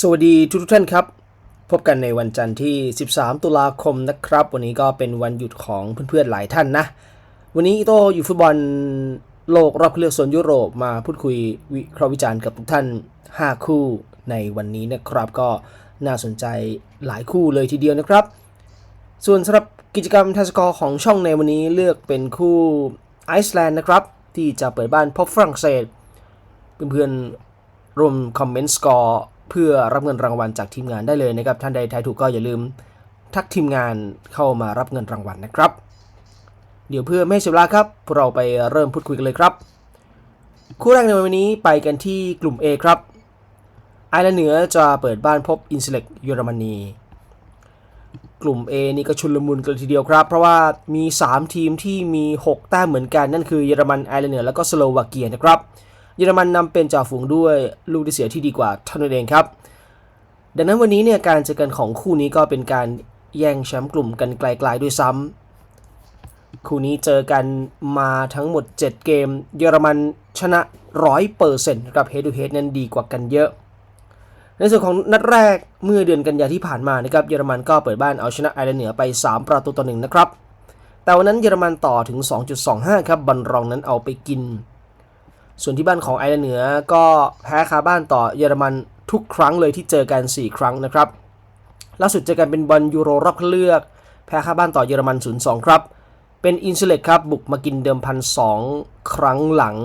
สวัสดีทุกท่านครับ พบกันในวันจันทร์ที่ 13 ตุลาคมนะครับ วันนี้ก็เป็นวันหยุดของเพื่อนๆหลายท่านนะ วันนี้อิโตอยู่ฟุตบอลโลกรอบคัดเลือกโซนยุโรปมาพูดคุยวิเคราะห์วิจารณ์กับทุกท่าน 5 คู่ในวันนี้นะครับก็น่าสนใจหลายคู่เลยทีเดียวนะครับ ส่วนสำหรับกิจกรรมทัสกอร์ของช่องในวันนี้เลือกเป็นคู่ไอซ์แลนด์นะครับ ที่จะเปิดบ้านพบฝรั่งเศส เพื่อนๆรวมคอมเมนต์สกอร์ เพื่อรับเงินรางวัลจากทีมงานได้เลยนะครับ ท่านใดทายถูกก็อย่าลืมทักทีมงานเข้ามารับเงินรางวัลนะครับ เดี๋ยวเพื่อไม่ให้เสียเวลาครับเราไปเริ่มพูดคุยกันเลยครับ คู่แรกในวันนี้ไปกันที่กลุ่ม A ครับไอร์แลนด์เหนือจะเปิดบ้านพบอินสเล็กเยอรมนีกลุ่ม A นี่ก็ชุนลมุนกันทีเดียวครับ เพราะว่ามี 3 ทีมที่มี 6 แต้มเหมือนกันนั่นคือเยอรมันไอร์แลนด์เหนือแล้วก็สโลวาเกียนะครับ เยอรมันนำเป็นจ่าฝูงด้วยลูกที่เสียที่ดีกว่าเท่านั้นเองครับ ดังนั้นวันนี้เนี่ยการเจอกันของคู่นี้ก็เป็นการแย่งแชมป์กลุ่มกันไกลๆด้วยซ้ำคู่นี้เจอกันมาทั้งหมด 7 เกม เยอรมันชนะ100%กับเฮดูเฮดนั้นดีกว่ากันเยอะ ในส่วนของนัดแรกเมื่อเดือนกันยาที่ผ่านมานะครับเยอรมันก็เปิดบ้านเอาชนะไอร์แลนด์เหนือไป 3 ประตูต่อหนึ่งนะครับแต่วันนั้นเยอรมันต่อถึง 2.25 ครับบอลรองนั้นเอาไปกิน ส่วนที่บ้านของไอร์แลนด์เหนือก็แพ้คาบ้านต่อเยอรมันทุกครั้งเลยที่เจอกัน 4 ครั้งนะครับล่าสุดเจอกันเป็นบอลยูโรรอบคัดเลือก แพ้คาบ้านต่อเยอรมัน 0-2 ครับ เป็นอินซูเลตครับ บุกมากินเดิมพันสองครั้งหลัง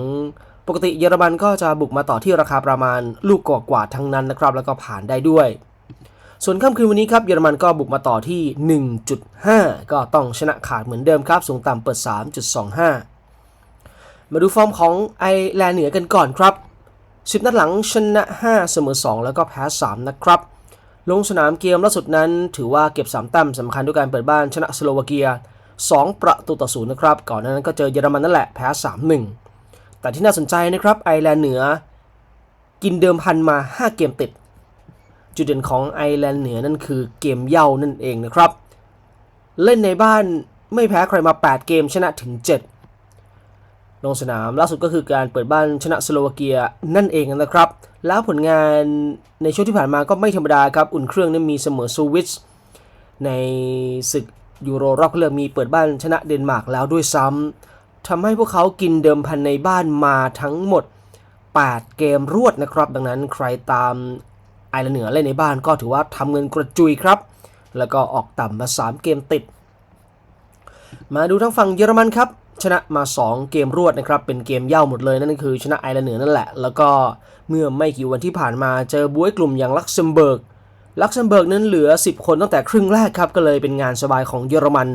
ปกติเยอรมันก็จะบุกมาต่อที่ราคาประมาณลูกกว่าๆทั้งนั้นนะครับ แล้วก็ผ่านได้ด้วย ส่วนค่ำคืนวันนี้ครับเยอรมันก็บุกมาต่อที่ 1.5 ก็ต้องชนะขาดเหมือนเดิมครับ สูงต่ำเปิด 3.25 มาดูฟอร์มของไอร์แลนด์เหนือกันก่อนครับ 10 นัดหลังชนะ 5 เสมอ 2 แล้วก็แพ้ 3 นะครับ ลงสนามเกมล่าสุดนั้น ถือว่าเก็บ 3 แต้มสำคัญด้วยการเปิดบ้านชนะสโลวาเกีย 2 ประตูต่อศูนย์นะครับ ก่อนหนานั้นก็เจอเยอรมันนั่นแหละแพ้ 3-1 แต่ที่น่าสนใจนะครับไอร์แลนด์เหนือ กินเดิมพันมา 5 เกมติด จุดเด่นของไอร์แลนด์เหนือนั่นคือเกมเย่านั่นเองนะครับ เล่นในบ้านไม่แพ้ใครมา 8 เกมชนะถึง 7 ลงสนามล่าสุดก็คือการเปิดบ้านชนะสโลวาเกียนั่นเองนะครับ แล้วผลงานในช่วงที่ผ่านมาก็ไม่ธรรมดาครับ อุ่นเครื่องนั้นมีเสมอสวิตในศึกยูโรรอบเลือกมีเปิดบ้านชนะเดนมาร์กแล้วด้วยซ้ำทำให้พวกเขากินเดิมพันในบ้านมาทั้งหมด 8 เกมรวดนะครับ ดังนั้นใครตามไอร์แลนด์เหนือเล่นในบ้านก็ถือว่าทำเงินกระจุยครับ แล้วก็ออกต่ำมา 3 เกมติด มาดูทางฝั่งเยอรมันครับ ชนะมา 2 เกมรวดนะครับ เป็นเกมเย่าหมดเลยนั่นคือชนะไอร์แลนด์เหนือนั่นแหละ แล้วก็เมื่อไม่กี่วันที่ผ่านมาเจอบุ้ยกลุ่มอย่างลักเซมเบิร์ก ลักเซมเบิร์กนั้นเหลือ 10 คนตั้งแต่ครึ่งแรกครับ ก็เลยเป็นงานสบายของเยอรมัน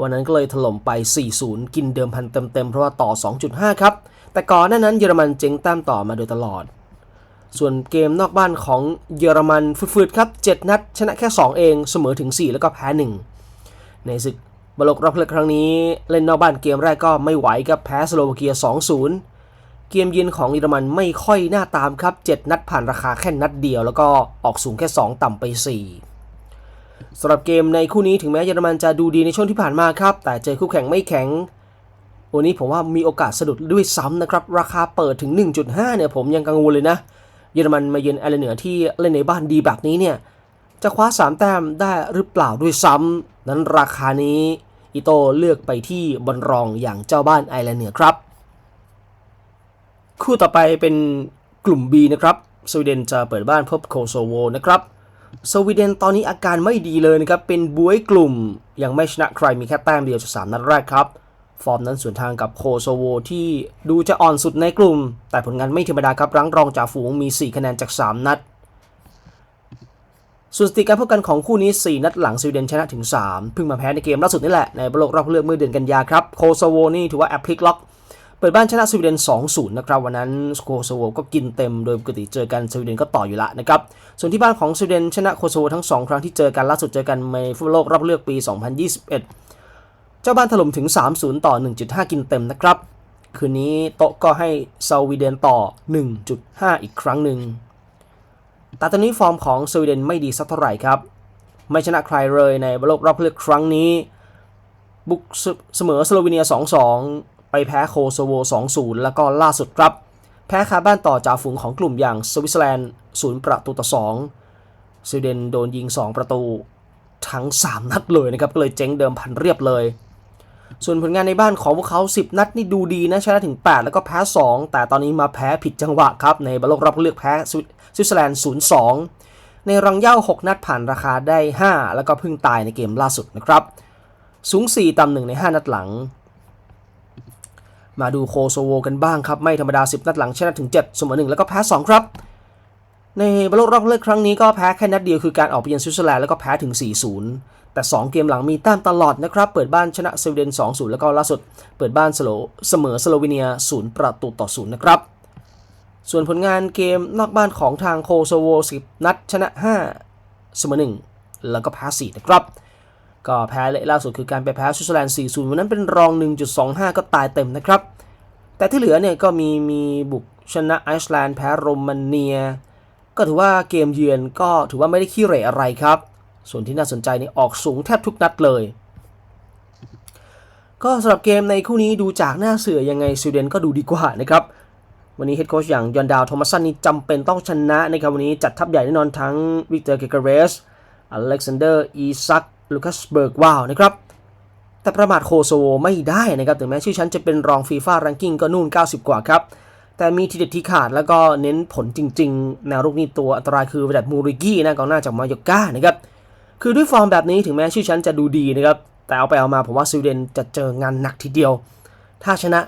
วันนั้นก็เลยถล่มไป 4-0 กินเดิมพันเต็มๆ เพราะว่าต่อ 2.5 ครับ แต่ก่อนหน้านั้นเยอรมันเจ๊งแต้มต่อมาโดยตลอด ส่วนเกมนอกบ้านของเยอรมันฟืดๆครับ 7 นัด ชนะแค่ 2 เอง เสมอถึง 4 แล้วก็แพ้ 1 ในศึก บอลโลกรอบเลือกครั้งนี้เล่นนอกบ้านเกมแรกก็ไม่ไหวครับแพ้สโลวาเกีย 2-0 เกมเยือนของเยอรมันไม่ค่อยน่าตามครับ 7 นัดผ่านราคาแค่นัดเดียว แล้วก็ออกสูงแค่ 2 ต่ำไป 4สำหรับเกมในคู่นี้ถึงแม้เยอรมันจะดูดีในช่วงที่ผ่านมาครับ แต่เจอคู่แข่งไม่แข็ง วันนี้ผมว่ามีโอกาสสะดุดด้วยซ้ำนะครับ ราคาเปิดถึง 1.5 เนี่ยผมยังกังวลเลยนะ เยอรมันมาเยือนแอร์เหนือที่เล่นในบ้านดีแบบนี้เนี่ยจะคว้า 3 แต้มได้หรือเปล่าด้วยซ้ำนั้นราคานี้ อิโต้เลือกไปที่บอลรองอย่างเจ้าบ้านไอร์แลนด์เหนือครับ คู่ต่อไปเป็นกลุ่ม B นะครับสวีเดนจะเปิดบ้านพบโคโซโวนะครับสวีเดนตอนนี้อาการไม่ดีเลยนะครับ เป็นบวยกลุ่ม ยังไม่ชนะใครมีแค่แต้มเดียวจากสามนัดแรกครับ ฟอร์มนั้นสวนทางกับโคโซโวที่ดูจะอ่อนสุดในกลุ่ม แต่ผลงานไม่ธรรมดาครับรั้งรองจากฝูงมี 4 คะแนนจาก 3 นัด ส่วนสถิติการพบกันของคู่นี้ 4 นัดหลังสวีเดนชนะถึง 3 เพิ่งมาแพ้ในเกมล่าสุดนี่แหละ ในบอลโลกรอบเลือกเมื่อเดือนกันยาครับ โคโซโวนี่ถือว่าแอปพลิกล็อกเปิดบ้านชนะสวีเดน 2-0 นะครับ วันนั้นโคโซโวก็กินเต็มโดยปกติเจอกันสวีเดนก็ต่ออยู่ละนะครับ ส่วนที่บ้านของสวีเดนชนะโคโซโวทั้ง 2 ครั้งที่เจอกันล่าสุดเจอกันในฟุตบอลโลกรอบคัดเลือกปี 2021 เจ้าบ้านถล่มถึง 3-0 ต่อ 1.5 กินเต็มนะครับ คืนนี้โต๊ะก็ให้สวีเดนต่อ 1.5 อีกครั้งหนึ่ง แต่ตอนนี้ฟอร์มของสวีเดนไม่ดีสักเท่าไหร่ครับ ไม่ชนะใครเลยในบอลโลกรอบเลือกครั้งนี้ บุกเสมอสโลวีเนีย 2-2 ไปแพ้โคโซโว 2-0 แล้วก็ล่าสุดครับ แพ้คาบ้านต่อจากฝูงของกลุ่มอย่างสวิตเซอร์แลนด์0ประตูต่อสวีเดนโดนยิง 2 ประตู ทั้ง 3 นัดเลยนะครับ ก็เลยเจ๊งเดิมพันเรียบเลย ส่วนผลงานในบ้านของพวกเขา 10 นัดนี่ดูดีนะชนะถึง 8 แล้วก็แพ้ 2 แต่ตอนนี้มาแพ้ผิดจังหวะครับในบอลโลกรอบเลือกแพ้สวิ สวิตเซอร์แลนด์ 0-2 ในรังเย้า6 นัดผ่านราคาได้ 5 แล้วก็เพิ่งตายในเกมล่าสุดนะครับ สูง 4 ต่ำ1ใน 5 นัดหลัง มาดูโคโซโวกันบ้างครับ ไม่ธรรมดา 10 นัดหลังชนะถึง 7 เสมอ1แล้วก็แพ้ 2 ครับ ในบอลโลกรอบเลือกครั้งนี้ก็แพ้แค่นัดเดียวคือการออกไปเยือนสวิตเซอร์แลนด์แล้วก็แพ้ถึง 4-0แต่ 2 เกมหลังมีแต้มตลอดนะครับ เปิดบ้านชนะสวีเดน 2-0 แล้วก็ล่าสุด เปิดบ้านสโลเสมอสโลวีเนีย 0 ประตูต่อ 0 นะครับ ส่วนผลงานเกมนอกบ้านของทางโคโซโว 10 นัดชนะ 5 เสมอ1แล้วก็แพ้4นะครับ ก็แพ้เละล่าสุดคือการไปแพ้สวิตเซอร์แลนด์ 4-0 วันนั้นเป็นรอง 1.25 ก็ตายเต็มนะครับ แต่ที่เหลือเนี่ยก็มีมีบุกชนะไอซ์แลนด์แพ้โรมาเนีย ก็ถือว่าเกมเยือนก็ถือว่าไม่ได้ขี้เหร่อะไรครับ ส่วนที่น่าสนใจนี่ออกสูงแทบทุกนัดเลยก็สำหรับเกมในคู่นี้ดูจากหน้าเสือยังไงสวีเดนก็ดูดีกว่านะครับ วันนี้เฮดโค้ชอย่างยอนดาวโทมัสันนี่จำเป็นต้องชนะนะครับวันนี้จัดทัพใหญ่แน่นอนทั้งวิกเตอร์เกเกเรสอเล็กซานเดอร์อีซักลูคัสเบิร์กว้าวนะครับแต่ประมาทโคโซโวไม่ได้นะครับถึงแม้ชื่อฉันจะเป็นรองฟีฟ่ารังกิ้งก็นู่น 90 กว่าครับ แต่มีทีเด็ดที่ขาดแล้วก็เน้นผลจริงๆ แนวรุกนี้ตัวอันตรายคือแบบมูริกี้นะกองหน้าจากมาโยก้านะครับคือด้วยฟอร์มแบบนี้ถึงแม้ชื่อฉันจะดูดีนะครับแต่เอาไปเอามาผมว่าสวีเดนจะเจองานหนักทีเดียว ถ้าชนะ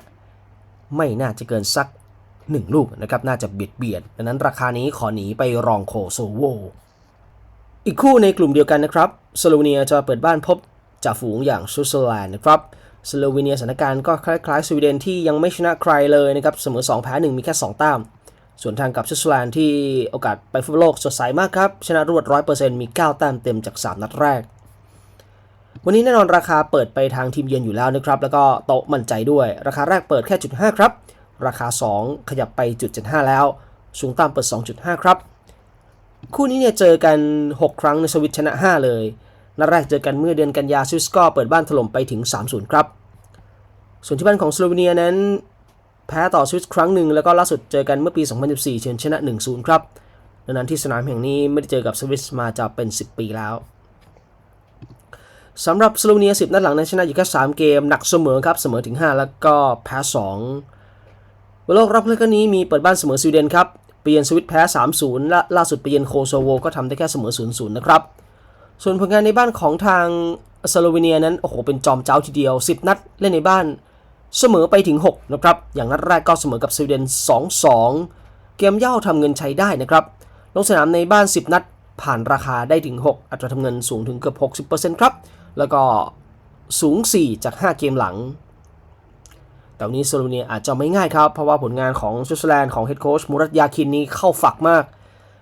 ไม่น่าจะเกินสัก หนึ่งลูกนะครับน่าจะเบียดเบียดดังนั้นราคานี้ขอหนีไปรองโคโซโว อีกคู่ในกลุ่มเดียวกันนะครับสโลวีเนียจะเปิดบ้านพบจ่าฝูงอย่างสวิตเซอร์แลนด์นะครับสโลวีเนียสถานการณ์ก็คล้ายๆสวีเดนที่ยังไม่ชนะใครเลยนะครับเสมอ 2 แพ้ 1 มีแค่ 2 แต้ม ส่วนทางกับสวิตเซอร์แลนด์ที่โอกาสไปฟุตบอลโลกสดใสมากครับ ชนะรวด 100%มี 9 แต้มเต็มจาก 3 นัดแรก วันนี้แน่นอนราคาเปิดไปทางทีมเยือนอยู่แล้วนะครับ แล้วก็โต๊ะมั่นใจด้วย ราคาแรกเปิดแค่จุด5ครับ ราคา 2 ขยับไปจุด75แล้ว สูงต่ำเปิด 2.5 ครับ คู่นี้เนี่ยเจอกัน 6 ครั้งในสวิตชนะ 5 เลยนัดแรกเจอกันเมื่อเดือนกันยาสวิสก็เปิดบ้านถล่มไปถึง 3-0 ครับ ส่วนที่บ้านของสโลวีเนียนั้น แพ้ต่อสวิสครั้งหนึ่งแล้วก็ล่าสุดเจอกันเมื่อปี 2014เชิญชนะ 1-0 ครับดังนั้นที่สนามแห่งนี้ไม่ได้เจอกับสวิสมาจะเป็น 10 ปีแล้วสำหรับสโลวีเนีย 10 นัดหลังนั้นชนะอยู่แค่3เกม หนักเสมอครับ เสมอถึง 5 แล้วก็แพ้ 2 บอลโลกรอบเลือกนี้มีเปิดบ้านเสมอสวีเดนครับไปเยือนสวิตแพ้ 3-0 และล่าสุดไปเยือนโคโซโวก็ทำได้แค่เสมอ 0-0 นะครับ ส่วนผลงานในบ้านของทางสโลวีเนียนั้นโอ้โหเป็นจอมเจ้าทีเดียว 10 นัดเล่นในบ้านเสมอไปถึง 6 นะครับ อย่างนัดแรกก็เสมอกับสวีเดน 2-2 เกมเย่าทำเงินใช้ได้นะครับ ลงสนามในบ้าน 10 นัด ผ่านราคาได้ถึง 6 อัตราทำเงินสูงถึงเกือบ 60%ครับ แล้วก็สูง 4 จาก 5 เกมหลัง แต่วันนี้สโลเนียอาจจะไม่ง่ายครับ เพราะว่าผลงานของสวิตเซอร์แลนด์ของเฮดโค้ชมูรัตยาคินนี้เข้าฝักมาก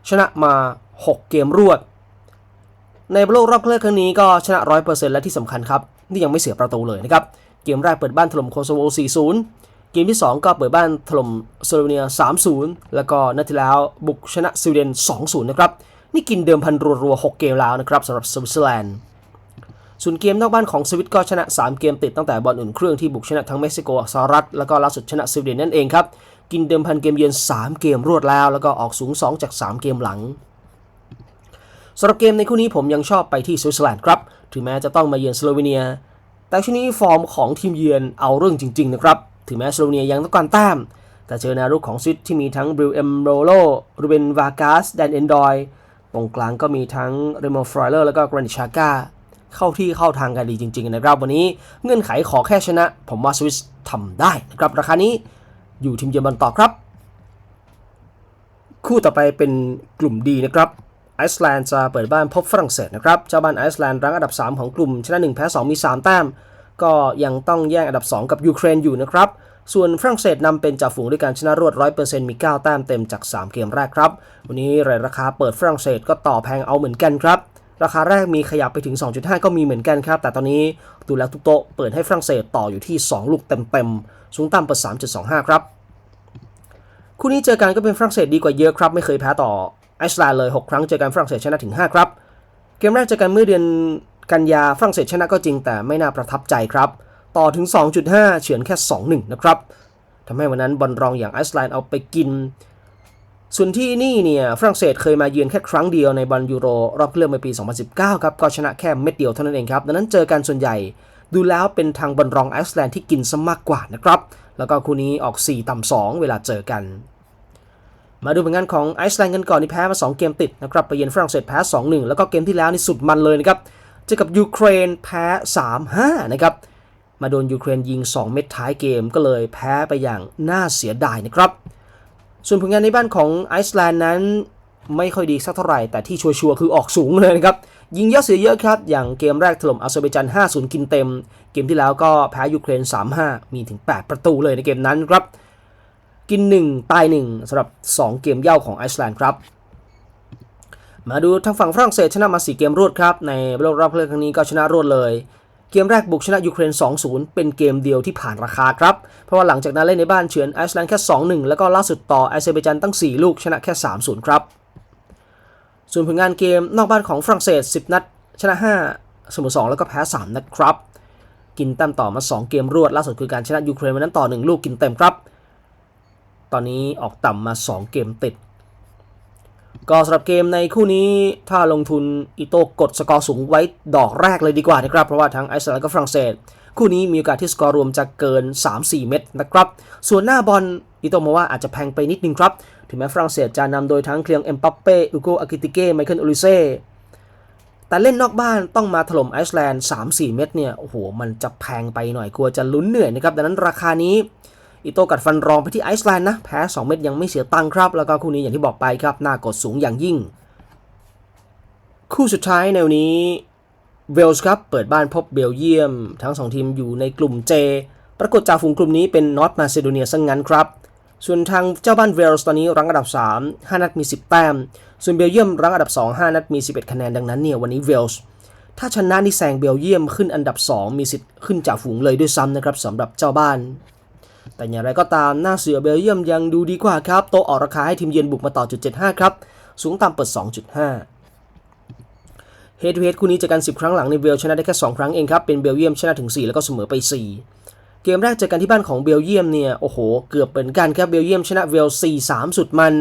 ชนะมา 6 เกมรวด ในบอลโลกรอบคัดเลือกครั้งนี้ก็ชนะ 100%และที่สำคัญครับ นี่ยังไม่เสียประตูเลยนะครับ เกมแรกเปิดบ้านถล่มโคโซโว 4-0 เกมที่ 2 ก็เปิดบ้านถล่มสโลเนีย 3-0 แล้วก็นัดที่แล้วบุกชนะสวีเดน 2-0 นะครับ นี่กินเดิมพันรัวๆ 6 เกมแล้วนะครับสำหรับสวิตเซอร์แลนด์ ส่วนเกมนอกบ้านของสวิตก็ชนะ 3 เกมติดตั้งแต่บอลอุ่นเครื่องที่บุกชนะทั้งเม็กซิโกสหรัฐแล้วก็ล่าสุดชนะสวีเดนนั่นเองครับ กินเดิมพันเกมเยือน 3 เกมรวดแล้ว แล้วก็ออกสูง 2 จาก 3 เกมหลังสำหรับเกมในคู่นี้ผมยังชอบไปที่สวิตเซอร์แลนด์ครับ ถึงแม้จะต้องมาเยือนสโลวีเนีย แต่ช่วงนี้ฟอร์มของทีมเยือนเอาเรื่องจริง ๆ นะครับ ถึงแม้สโลวีเนียยังต้องการแต้ม แต่เจอแนวรุกของสวิตที่มีทั้งบริวเอมโรโลรูเบนวากาสแดนเอนดอย ตรงกลางก็มีทั้งเรโมฟรอยเลอร์แล้วก็กรานิชาก้า เข้าที่เข้าทางกันดีจริงๆนะครับวันนี้เงื่อนไขขอแค่ชนะ ผมว่าสวิสทำได้นะครับราคานี้อยู่ทีมเยอรมันต่อครับ คู่ต่อไปเป็นกลุ่มดีนะครับไอซ์แลนด์จะเปิดบ้านพบฝรั่งเศสนะครับเจ้าบ้านไอซ์แลนด์รั้งอันดับ 3 ของกลุ่ม ชนะ 1 แพ้ 2 มี 3 แต้ม ก็ยังต้องแย่งอันดับ 2 กับยูเครนอยู่นะครับ ส่วนฝรั่งเศสนำเป็นจ่าฝูงด้วยการชนะรวด 100%มี 9 แต้มเต็มจาก 3 เกมแรกครับ วันนี้รายราคาเปิดฝรั่งเศสก็ต่อแพงเอาเหมือนกันครับ ราคาแรกมีขยับไปถึง 2.5 ก็มีเหมือนกันครับ แต่ตอนนี้ดูแล้วทุกโต๊ะเปิดให้ฝรั่งเศสต่ออยู่ที่ 2 ลูกเต็มๆ สูงต่ำเปิด3.25 ครับ คู่นี้เจอกันก็เป็นฝรั่งเศสดีกว่าเยอะครับ ไม่เคยแพ้ต่อไอซ์แลนด์เลย 6 ครั้งเจอกันฝรั่งเศสชนะถึง 5 ครับ เกมแรกเจอกันเมื่อเดือนกันยาฝรั่งเศสชนะก็จริงแต่ไม่น่าประทับใจครับ ต่อถึง 2.5 เฉือนแค่ 2-1 นะครับทำให้วันนั้นบอลรองอย่างไอซ์แลนด์เอาไปกิน ส่วนที่นี่เนี่ยฝรั่งเศสเคยมาเยือนแค่ครั้งเดียวในบอลยูโรรอบคัดเลือกในปี 2019 ครับ ก็ชนะแค่เม็ดเดียวเท่านั้นเองครับ ดังนั้นเจอกันส่วนใหญ่ ดูแล้วเป็นทางบอลรองไอซ์แลนด์ที่กินซะมากกว่านะครับ แล้วก็คู่นี้ออก 4 ต่ำ 2 เวลาเจอกัน มาดูผลงานของไอซ์แลนด์กันก่อนที่แพ้มา 2 เกมติดนะครับไปเยือนฝรั่งเศสแพ้ 2-1 แล้วก็เกมที่แล้วนี่สุดมันเลยนะครับเจอกับยูเครนแพ้ 3-5 นะครับมาโดนยูเครนยิง 2 เม็ดท้ายเกมก็เลยแพ้ไปอย่างน่าเสียดายนะครับ ส่วนผลงานในบ้านของไอซ์แลนด์นั้นไม่ค่อยดีสักเท่าไหร่ แต่ที่ชัวร์ๆคือออกสูงเลยนะครับ ยิงเยอะเสียเยอะครับ อย่างเกมแรกถล่มอาเซอร์ไบจัน5-0 กินเต็ม เกมที่แล้วก็แพ้ยูเครน 3-5 มีถึง 8 ประตูเลยในเกมนั้นครับ กิน 1 ตาย 1สำหรับ 2 เกมเย่าของไอซ์แลนด์ครับ มาดูทางฝั่งฝรั่งเศสชนะมา 4 เกมรวดครับ ในรอบรอบเลือกครั้งนี้ก็ชนะรวดเลย เกมแรกบุกชนะยูเครน 2-0 เป็นเกมเดียวที่ผ่านราคาครับ เพราะว่าหลังจากนั้นเล่นในบ้านเฉือนไอซ์แลนด์แค่ 2-1 แล้วก็ล่าสุดต่อไอเซอร์ไบจันตั้ง 4 ลูกชนะแค่ 3-0 ครับ ส่วนผลงานเกมนอกบ้านของฝรั่งเศส 10 นัด ชนะ 5 เสมอ 2 แล้วก็แพ้ 3 นัดครับ กินแต้มต่อมา 2 เกมรวดล่าสุดคือการชนะยูเครนวันนั้นต่อ 1 ลูกกินเต็มครับ ตอนนี้ออกต่ำมา 2 เกมติด ก็สำหรับเกมในคู่นี้ถ้าลงทุนอิโต้กดสกอร์สูงไว้ดอกแรกเลยดีกว่านะครับ เพราะว่าทั้งไอซ์แลนด์และก็ฝรั่งเศส คู่นี้มีโอกาสที่สกอร์รวมจะเกิน 3-4 เม็ดนะครับ ส่วนหน้าบอลอิโต้มองว่าอาจจะแพงไปนิดนึงครับ ถึงแม้ฝรั่งเศสจะนำโดยทั้งเคลียงเอ็มปัปเป้อุโกอากิติเก้ไมเคิลโอลิเซ่แต่เล่นนอกบ้านต้องมาถล่มไอซ์แลนด์3-4 เม็ดเนี่ยโอ้โหมันจะแพงไปหน่อยกลัวจะลุ้นเหนื่อยนะครับดังนั้นราคานี้ อิโต้กัดฟันรองไปที่ไอซ์แลนด์นะแพ้2เม็ดยังไม่เสียตังครับ แล้วก็คู่นี้อย่างที่บอกไปครับหน่ากดสูงอย่างยิ่ง คู่สุดท้ายในวันนี้เวลส์ครับเปิดบ้านพบเบลเยียม ทั้ง 2 ทีมอยู่ในกลุ่ม J ปรากฏจากฝูงกลุ่มนี้เป็นนอตมาซิโดเนียซะงงั้นครับ ส่วนทางเจ้าบ้านเวลส์ตอนนี้รั้งอันดับ 3 5 นัดมี 10 แต้ม ส่วนเบลเยียมรั้งอันดับ 2 5 นัดมี 11 คะแนนดังนั้นเนี่ยวันนี้เวลส์ถ้าชนะนี่แซงเบลเยียมขึ้นอันดับ 2 มีสิทธิ์ขึ้นจากฝูงเลยด้วยซ้ำนะครับสำหรับเจ้าบ้าน แต่อย่างไรก็ตามหน้าเสือเบลเยียมยังดูดีกว่าครับ โตออกราคาให้ทีมเยือนบุกมาต่อจุด75 ครับ สูงต่ำเปิด 2.5 เฮดทูเฮดคู่นี้เจอกัน 10 ครั้งหลังในเวลชนะได้แค่ 2 ครั้งเองครับ เป็นเบลเยียมชนะถึง 4 แล้วก็เสมอไป 4 เกมแรกเจอกันที่บ้านของเบลเยียมเนี่ย โอ้โห เกือบเป็นกันครับ เบลเยียมชนะเวล4-3 สุดมัน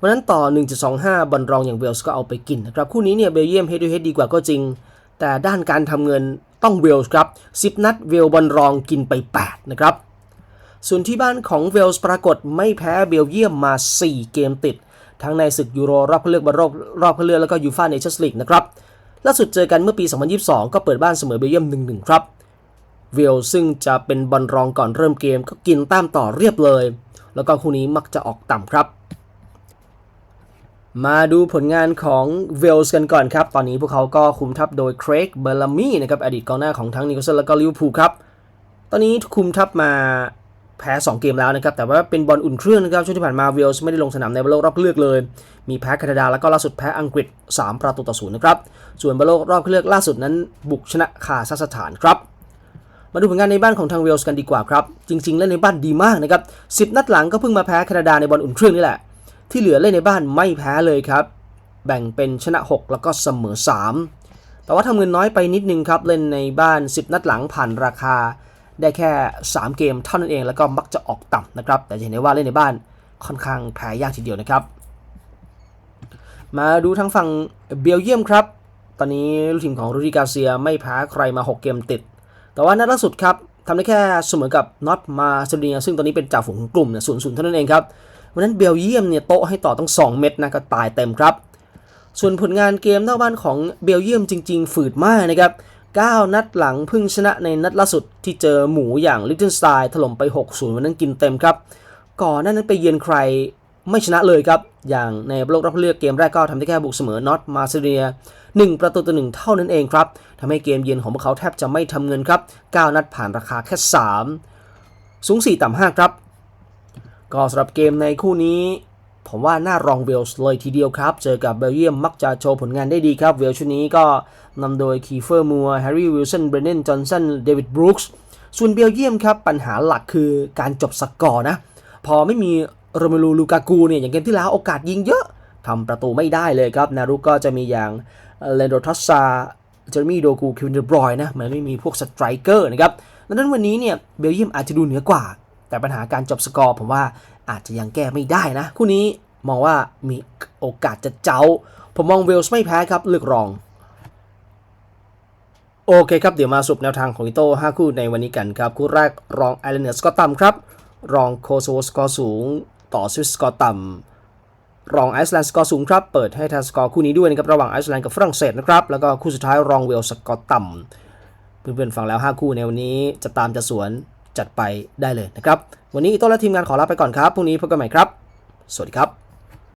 วันนั้นต่อ 1.25 บอลรองอย่างเวลส์ก็เอาไปกินนะครับ คู่นี้เนี่ยเบลเยียมเฮดทูเฮดดีกว่าก็จริง แต่ด้านการทำเงินต้องเวลส์ครับ 10 นัดเวลบอลรองกินไป 8 นะครับ ส่วนที่บ้านของเวลส์ปรากฏไม่แพ้เบลเยียมมา 4 เกมติด ทั้งในศึกยูโรรอบคัดเลือกบอลรอบรอบคัดเลือกแล้วก็ยูฟ่าเนชั่นส์ลีกนะครับล่าสุดเจอกันเมื่อปี 2022 ก็เปิดบ้านเสมอเบลเยียม 1-1 ครับ เวลซึ่งจะเป็นบอลรองก่อนเริ่มเกมก็กินแต้มต่อเรียบเลย แล้วก็คู่นี้มักจะออกต่ำครับ มาดูผลงานของเวลส์กันก่อนครับ ตอนนี้พวกเขาก็คุมทัพโดยเครกเบลลามีนะครับอดีตกองหน้าของทั้งนิโคลสันแล้วก็ลิเวอร์พูลครับ ตอนนี้คุมทัพมา แพ้ 2 เกมแล้วนะครับ แต่ว่าเป็นบอลอุ่นเครื่องนะครับ ช่วงที่ผ่านมาเวลส์ไม่ได้ลงสนามในบอลโลกรอบเลือกเลย มีแพ้แคนาดาแล้วก็ล่าสุดแพ้อังกฤษ 3 ประตูต่อศูนย์นะครับ ส่วนบอลโลกรอบคัดเลือกล่าสุดนั้น บุกชนะคาซัคสถานครับ มาดูผลงานในบ้านของทางเวลส์กันดีกว่าครับ จริง ๆ เล่นในบ้านดีมากนะครับ 10 นัดหลังก็เพิ่งมาแพ้แคนาดาในบอลอุ่นเครื่องนี่แหละ ที่เหลือเล่นในบ้านไม่แพ้เลยครับ แบ่งเป็นชนะ 6 แล้วก็เสมอ 3 แต่ว่าทำเงินน้อยไปนิดนึงครับ เล่นในบ้าน 10 นัดหลังผ่านราคา ได้แค่ 3 เกมเท่านั้นเองแล้วก็มักจะออกต่ำนะครับ แต่จะเห็นได้ว่าเล่นในบ้านค่อนข้างแพ้ยากทีเดียวนะครับ มาดูทางฝั่งเบลเยียมครับ ตอนนี้ลูกทีมของรูดิกาเซียไม่แพ้ใครมา 6 เกมติด แต่ว่านัดล่าสุดครับทำได้แค่เสมอกับน็อตมาเซเนียซึ่งตอนนี้เป็นจ่าฝูงของกลุ่มเนี่ยศูนย์ศูนย์เท่านั้นเองครับวันนั้นเบลเยียมเนี่ยโต๊ะให้ต่อตั้ง 2 เม็ดนะก็ตายเต็มครับ ส่วนผลงานเกมนอกบ้านของเบลเยียมจริง ๆ ฝืดมากนะครับ 9 นัดหลังพึ่งชนะในนัดล่าสุดที่เจอหมูอย่างลิ t เทนสไตน์ถล่มไป 6-0 วันนั้นกินเต็มครับ ก่อนหน้านั้นไปเยือนใครไม่ชนะเลยครับ อย่างในโลกรอบเลือกเกมแรกก็ทำได้แค่บุกเสมอน็อตมาเซเนีย 1 ประตูต่อหนึ่งเท่านั้นเองครับทำให้เกมเยือนของพวกเขาแทบจะไม่ทำเงินครับ 9 นัดผ่านราคาแค่ 3 สูง 4 ต่ำ5 ครับ ก็สำหรับเกมในคู่นี้ ผมว่าน่ารองเวลส์เลยทีเดียวครับ เจอกับเบลเยียมมักจะโชว์ผลงานได้ดีครับ เวลส์ชุดนี้ก็นำโดยคีเฟอร์มัวแฮร์รี่วิลสันเบรนเดนจอห์นสันเดวิดบรูคส์ส่วนเบลเยียมครับ ปัญหาหลักคือการจบสกอร์นะ พอไม่มีโรเมลูลูกากูเนี่ยอย่างเกมที่แล้วโอกาสยิงเยอะทำประตูไม่ได้เลยครับ นารุก็จะมีอย่างเลนโดทัสซาเจอร์มี่โดกูคิวเดบรอยนะมันไม่มีพวกสไตรเกอร์นะครับดังนั้นวันนี้เนี่ยเบลเยียมอาจจะดูเหนือกว่า แต่ปัญหาการจบสกอร์ผมว่า อาจจะยังแก้ไม่ได้นะ คู่นี้มองว่ามีโอกาสจะเจ้า ผมมองเวลส์ไม่แพ้ครับเลือกรอง โอเคครับ เดี๋ยวมาสรุปแนวทางของอิโต้5คู่ในวันนี้กันครับ คู่แรกรองไอร์แลนด์เหนือสกอตต่ำครับ รองโคโซสกอสูง ต่อสวิสสกอร์ต่ำรองไอซ์แลนด์สกอสูงครับ เปิดให้ทางสกอคู่นี้ด้วยนะครับระหว่างไอซ์แลนด์กับฝรั่งเศสนะครับแล้วก็คู่สุดท้ายรองเวลส์สกอร์ต่ำเพื่อนๆฟังแล้ว 5 คู่ในวันนี้จะตามจะสวน จัดไปได้เลยนะครับ วันนี้ต้นและทีมงานขอลาไปก่อนครับพรุ่งนี้พบกันใหม่ครับ สวัสดีครับ